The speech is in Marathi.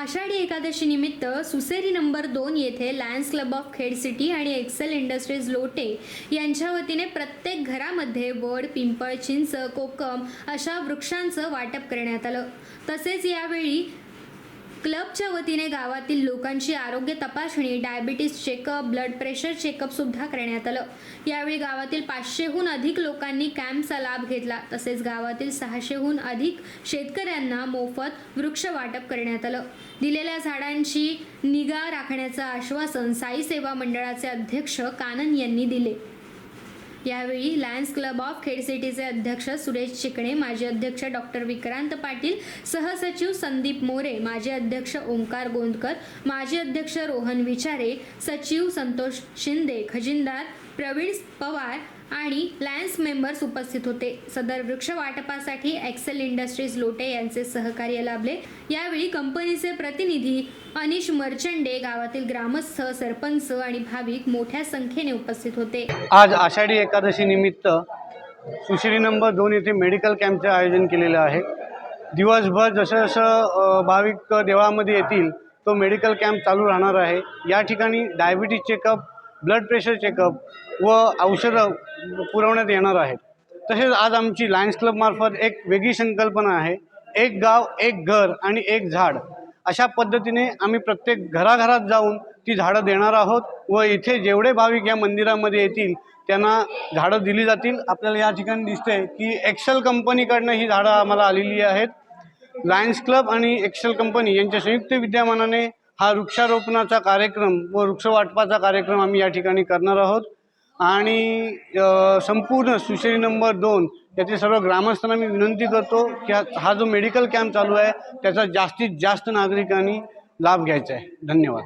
आषाढी एकादशी निमित्त सुसेरी नंबर दोन येथे lions club of Khed city आणि एक्सेल इंडस्ट्रीज लोटे यांच्या वतीने प्रत्येक घरामध्ये वड पिंपळ चिंच कोकम अशा वृक्षांचं वाटप करण्यात आलं. तसेच यावेळी क्लबच्या वतीने गावातील लोकांची आरोग्य तपासणी diabetes checkup blood pressure checkup सुद्धा करण्यात आलं. यावेळी गावातील पाचशेहून अधिक लोकांनी कॅम्पचा लाभ घेतला. तसेच गावातील सहाशेहून अधिक शेतकऱ्यांना मोफत वृक्ष वाटप करण्यात आलं. दिलेल्या झाडांची निगा राखण्याचं आश्वासन साई सेवा मंडळाचे अध्यक्ष कानन यांनी दिले. यावेळी लायन्स क्लब ऑफ खेड सिटीचे अध्यक्ष सुरेश चिकणे माजी अध्यक्ष डॉक्टर विक्रांत पाटील सहसचिव संदीप मोरे माजी अध्यक्ष ओंकार गोंदकर माजी अध्यक्ष रोहन विचारे सचिव संतोष शिंदे खजिनदार प्रवीण पवार आणि लायन्स मेंबर्स उपस्थित होते. सदर वृक्ष वाटपासाठी एक्सेल इंडस्ट्रीज लोटे यांचे सहकार्य लाभले. यावेळी कंपनीचे प्रतिनिधी अनिश मर्चंडे गावातील ग्रामस्थ सरपंच आणि भाविक मोठ्या संख्येने उपस्थित होते. आज आषाढी एकादशी निमित्त सुश्री नंबर दोन येथे मेडिकल कॅम्पचे आयोजन केलेलं आहे. दिवसभर जसं जसं भाविक देवळामध्ये येतील तो मेडिकल कॅम्प चालू राहणार आहे. या ठिकाणी diabetes checkup blood pressure checkup व औषधं पुरवण्यात येणार आहेत. तसेच आज आमची लायन्स क्लबमार्फत एक वेगळी संकल्पना आहे. एक गाव एक घर आणि एक झाड अशा पद्धतीने आम्ही प्रत्येक घराघरात जाऊन ती झाडं देणार आहोत व इथे जेवढे भाविक या मंदिरामध्ये येतील त्यांना झाडं दिली जातील. आपल्याला या ठिकाणी दिसते की एक्सेल कंपनीकडनं ही झाडं आम्हाला आलेली आहेत. लायन्स क्लब आणि एक्सेल कंपनी यांच्या संयुक्त विद्यमानाने हा वृक्षारोपणाचा कार्यक्रम व वृक्षवाटपाचा कार्यक्रम आम्ही या ठिकाणी करणार आहोत. आणि संपूर्ण सुशेरी नंबर दोन याचे सर्व ग्रामस्थांना मी विनंती करतो की हा जो मेडिकल कॅम्प चालू आहे त्याचा जास्तीत जास्त नागरिकांनी लाभ घ्यायचा आहे. धन्यवाद.